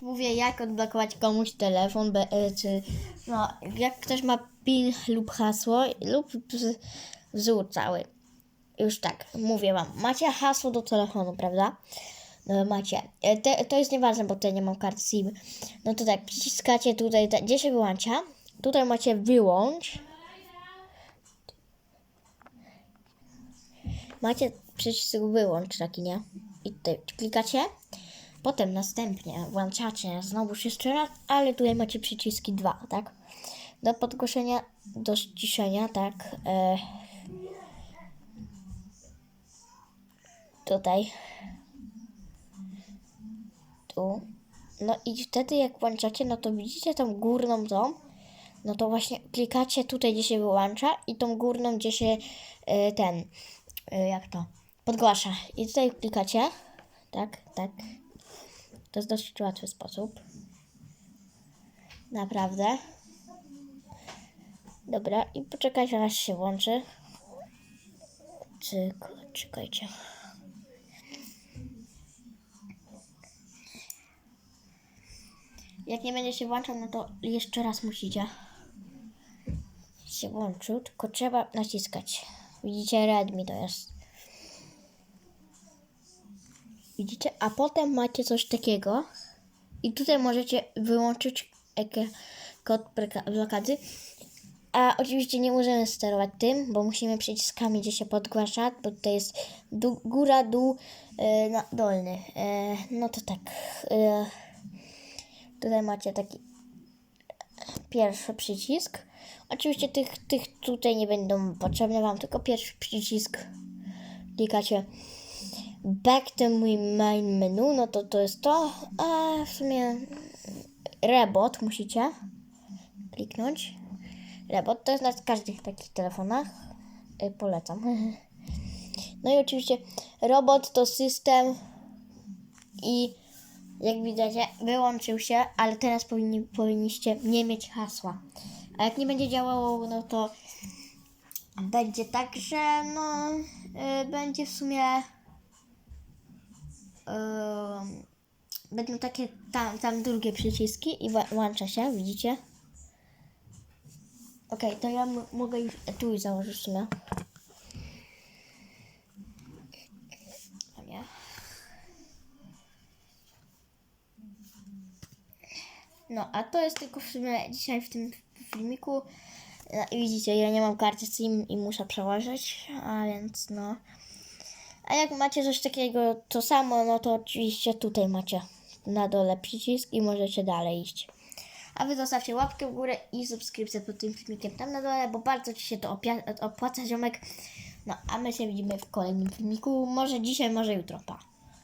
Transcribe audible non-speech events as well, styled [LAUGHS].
Mówię, jak odblokować komuś telefon, be, e, czy no, jak ktoś ma PIN lub hasło, lub wz- wzór cały. Już tak, mówię wam, macie hasło do telefonu, prawda? No, macie. E, Te, to jest nieważne, bo tutaj nie mam kart SIM. No to tak, przyciskacie tutaj, te, gdzie się wyłącza. Tutaj macie wyłącz. Macie przycisk wyłącz taki, nie? I tutaj klikacie. Potem następnie włączacie znowuż jeszcze raz, ale tutaj macie przyciski dwa, tak? Do podgłoszenia, do ściszenia, tak? E, tutaj. Tu. No i wtedy jak włączacie, no to widzicie tą górną tą, no to właśnie klikacie tutaj, gdzie się wyłącza i tą górną, gdzie się e, ten, e, jak to, podgłasza. I tutaj klikacie, tak, tak. To jest dosyć łatwy sposób. Naprawdę. Dobra, i poczekajcie, aż się włączy. Cyk, czekajcie. Jak nie będzie się włączał, no to jeszcze raz musicie. Się włączył, tylko trzeba naciskać. Widzicie, Redmi to jest. Widzicie? A potem macie coś takiego. I tutaj możecie wyłączyć kod blokady. A oczywiście nie możemy sterować tym, bo musimy przyciskami, gdzie się podgłasza, bo tutaj jest dół, góra, dół, e, na, dolny. E, no to tak. E, tutaj macie taki pierwszy przycisk. Oczywiście tych, tych tutaj nie będą potrzebne Wam, tylko pierwszy przycisk. Klikacie back to mój main menu, no to to jest to, a w sumie rebot musicie kliknąć. Rebot to jest na każdych takich telefonach, Y, polecam. [LAUGHS] No i oczywiście robot to system i jak widzicie wyłączył się, ale teraz powinni, powinniście nie mieć hasła. A jak nie będzie działało, no to będzie tak, że no y, będzie w sumie Ym, będą takie tam, tam drugie przyciski i włącza się, widzicie? Okej, to ja mogę już tu założyć w sumie. A nie. No, a to jest tylko w sumie dzisiaj w tym filmiku. I widzicie, ja nie mam karty SIM i muszę przełożyć, a więc no. A jak macie coś takiego, to samo, no to oczywiście tutaj macie na dole przycisk i możecie dalej iść. A wy zostawcie łapkę w górę i subskrypcję pod tym filmikiem tam na dole, bo bardzo Ci się to opłaca, ziomek. No, a my się widzimy w kolejnym filmiku. Może dzisiaj, może jutro. Pa.